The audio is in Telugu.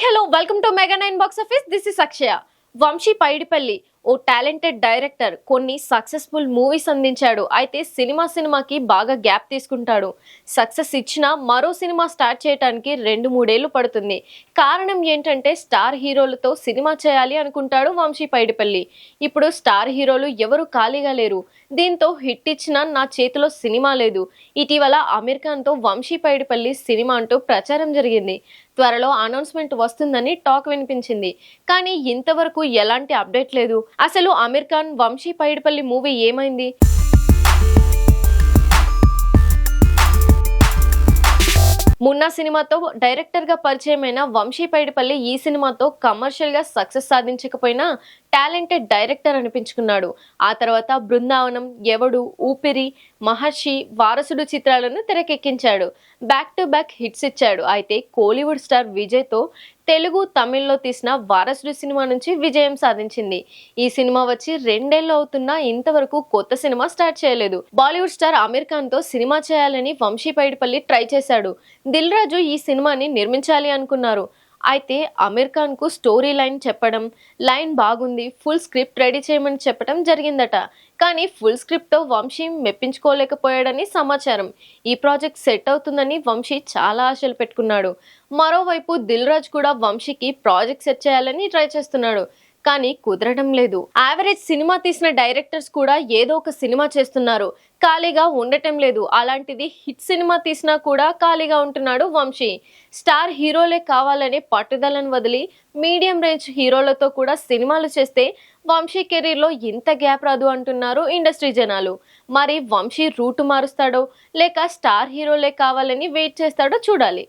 Hello, welcome to Mega 9 Box Office. This is Akshaya. Vamshi Paidipalli ఓ టాలెంటెడ్ డైరెక్టర్ కొన్ని సక్సెస్ఫుల్ మూవీస్ అందించాడు అయితే సినిమా సినిమాకి బాగా గ్యాప్ తీసుకుంటాడు సక్సెస్ ఇచ్చిన మరో సినిమా స్టార్ట్ చేయడానికి రెండు మూడేళ్లు పడుతుంది కారణం ఏంటంటే స్టార్ హీరోలతో సినిమా చేయాలి అనుకుంటాడు వంశీ పైడిపల్లి ఇప్పుడు స్టార్ హీరోలు ఎవరు ఖాళీగా లేరు దీంతో హిట్ ఇచ్చిన నా చేతిలో సినిమా లేదు ఇటీవల అమీర్ ఖాన్తో వంశీ పైడిపల్లి సినిమా అంటూ ప్రచారం జరిగింది త్వరలో అనౌన్స్మెంట్ వస్తుందని టాక్ వినిపించింది కానీ ఇంతవరకు ఎలాంటి అప్డేట్ లేదు అసలు అమీర్ ఖాన్ వంశీ పైడిపల్లి మూవీ ఏమైంది మున్నా సినిమాతో డైరెక్టర్ గా పరిచయమైన వంశీ పైడిపల్లి ఈ సినిమాతో కమర్షియల్ గా సక్సెస్ సాధించకపోయినా టాలెంటెడ్ డైరెక్టర్ అనిపించుకున్నాడు ఆ తర్వాత బృందావనం ఎవడు ఊపిరి మహర్షి వారసుడు చిత్రాలను తెరకెక్కించాడు బ్యాక్ టు బ్యాక్ హిట్స్ ఇచ్చాడు అయితే కోలీవుడ్ స్టార్ విజయ్తో తెలుగు తమిళ్లో తీసిన వారసుడు సినిమా నుంచి విజయం సాధించింది ఈ సినిమా వచ్చి రెండేళ్లు అవుతున్నా ఇంతవరకు కొత్త సినిమా స్టార్ట్ చేయలేదు బాలీవుడ్ స్టార్ అమీర్ ఖాన్ తో సినిమా చేయాలని వంశీ పైడిపల్లి ట్రై చేశాడు దిల్ రాజు ఈ సినిమాని నిర్మించాలి అనుకున్నారు అయితే అమీర్ ఖాన్కు స్టోరీ లైన్ చెప్పడం లైన్ బాగుంది ఫుల్ స్క్రిప్ట్ రెడీ చేయమని చెప్పడం జరిగిందట కానీ ఫుల్ స్క్రిప్ట్తో వంశీ మెప్పించుకోలేకపోయాడని సమాచారం ఈ ప్రాజెక్ట్ సెట్ అవుతుందని వంశీ చాలా ఆశలు పెట్టుకున్నాడు మరోవైపు దిల్ రాజ్ కూడా వంశీకి ప్రాజెక్ట్ సెట్ చేయాలని ట్రై చేస్తున్నాడు కానీ కుదరడం లేదు యావరేజ్ సినిమా తీసిన డైరెక్టర్స్ కూడా ఏదో ఒక సినిమా చేస్తున్నారు ఖాళీగా ఉండటం లేదు అలాంటిది హిట్ సినిమా తీసినా కూడా ఖాళీగా ఉంటున్నాడు వంశీ స్టార్ హీరోలే కావాలనే పట్టుదలను వదిలి మీడియం రేంజ్ హీరోలతో కూడా సినిమాలు చేస్తే వంశీ కెరీర్లో ఇంత గ్యాప్ రాదు అంటున్నారు ఇండస్ట్రీ జనాలు మరి వంశీ రూటు మారుస్తాడో లేక స్టార్ హీరోలే కావాలని వెయిట్ చేస్తాడో చూడాలి